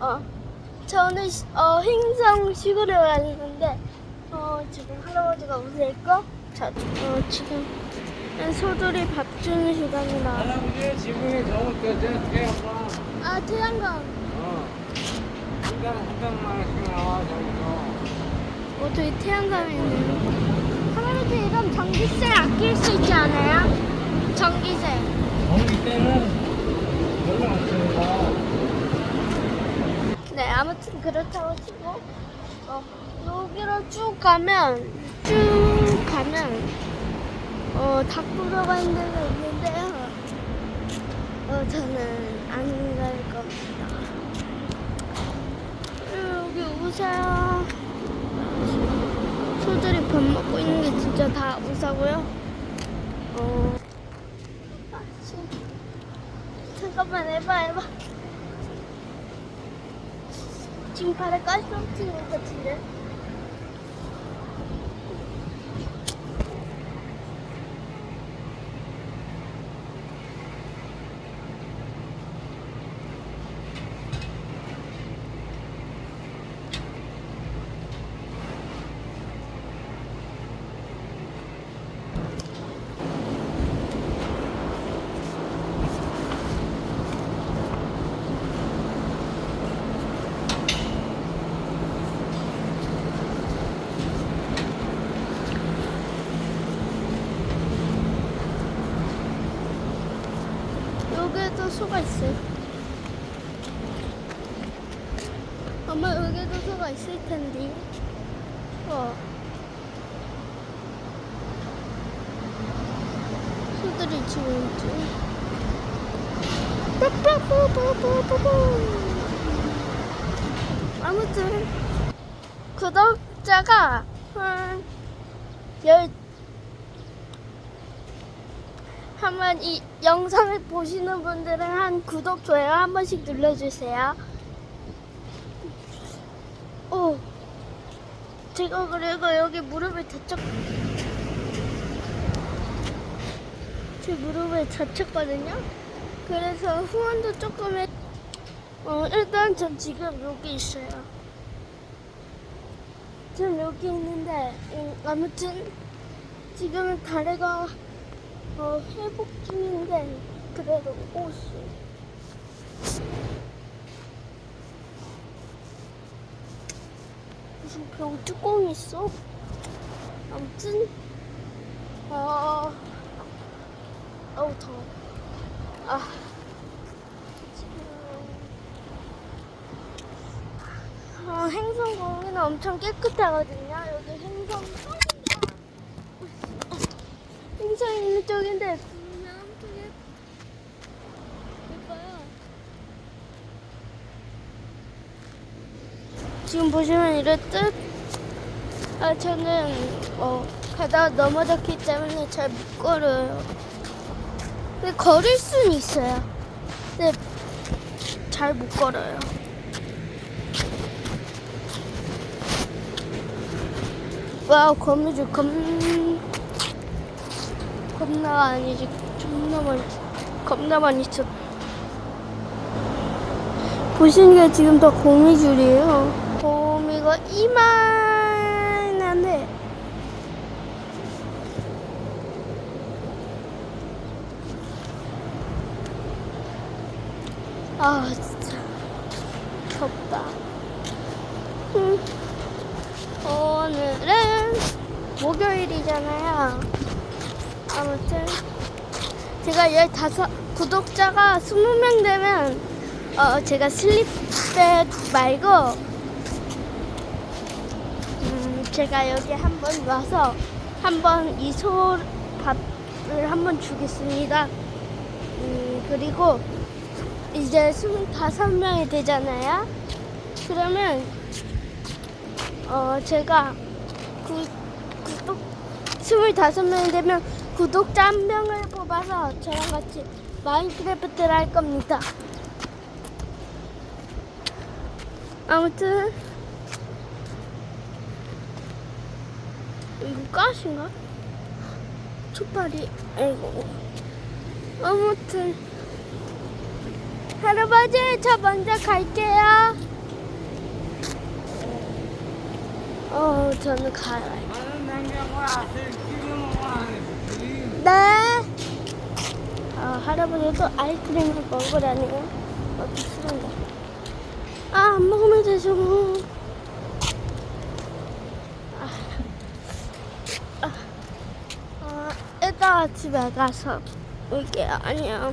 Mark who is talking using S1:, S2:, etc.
S1: 어, 저는 시- 어, 행성 시골에 왔는데 어, 지금 할아버지가. 자, 어, 지금 소들이 밥 주는 시간이라.
S2: 할아버지 지붕에 저거 그저 태양광
S1: 아, 태양광.
S2: 어 한강 한강만 나와 저기서
S1: 어, 저기 태양광이 있네요. 할아버지 이런 전기세 아낄 수 있지 않아요? 전기세.
S2: 거기 때는 별로 안 씁니다
S1: 네, 아무튼 그렇다고 치고 어, 여기로 쭉 가면 쭉 가면 어, 닭부러가 있는 데가 있는데요. 어, 저는 안 갈 겁니다. 여기 우사요. 소들이 밥 먹고 있는 게 진짜 다 우사고요. 어, 잠깐만 해봐 해봐. 지금 발에 가 여기에도 소가 있어요. 엄마 여기도 소가 있을 텐데. 어. 소들이 지금. 빠빠빠빠빠빠빠. 아무튼 구독자가 한 열. 한번 이 영상을 보시는 분들은 한 구독, 좋아요 한 번씩 눌러주세요. 오, 제가 그리고 여기 무릎을 다쳤, 제 무릎을 다쳤거든요. 그래서 후원도 조금 해. 어, 일단 전 지금 여기 있어요. 전 여기 있는데, 음, 아무튼 지금은 다리가 어, 회복 중인데 그래도 옷이 무슨 병 뚜껑이 있어? 아무튼 어, 어우 더워. 아 지금 어, 행성공원은 엄청 깨끗하거든요. 여기 행성 있는 쪽인데 보면 엄청 예- 예뻐요. 지금 보시면 이렇듯 아 저는 어 가다가 넘어졌기 때문에 잘 못 걸어요. 근데 걸을 수는 있어요. 근데 잘 못 걸어요. 와우 거미줄 겁 겁나가 아니지 존나 많이 겁나 많이 쳤 보시는 게 지금 다 거미줄이에요. 거미가 이만한데 아 진짜. 덥다. 음. 오늘은 목요일이잖아요 아무튼 제가 15 구독자가 20명 되면 어 제가 슬립백 말고 음 제가 여기 한번 와서 한번 이소 밥을 한번 주겠습니다. 음 그리고 이제 25명이 되잖아요. 그러면 어 제가 구, 구독 25명이 되면 구독자 한 명을 뽑아서 저랑 같이 마인크래프트를 할 겁니다. 아무튼 이거 가시인가? 촛발이 아이고 아무튼 할아버지 저 먼저 갈게요. 어 저는 가요. 할아버지도 아이스크림을 먹으라네요. 먹기 싫은데. 아, 안 먹으면 되죠. 아, 아, 아, 이따 집에 가서 올게요. 안녕.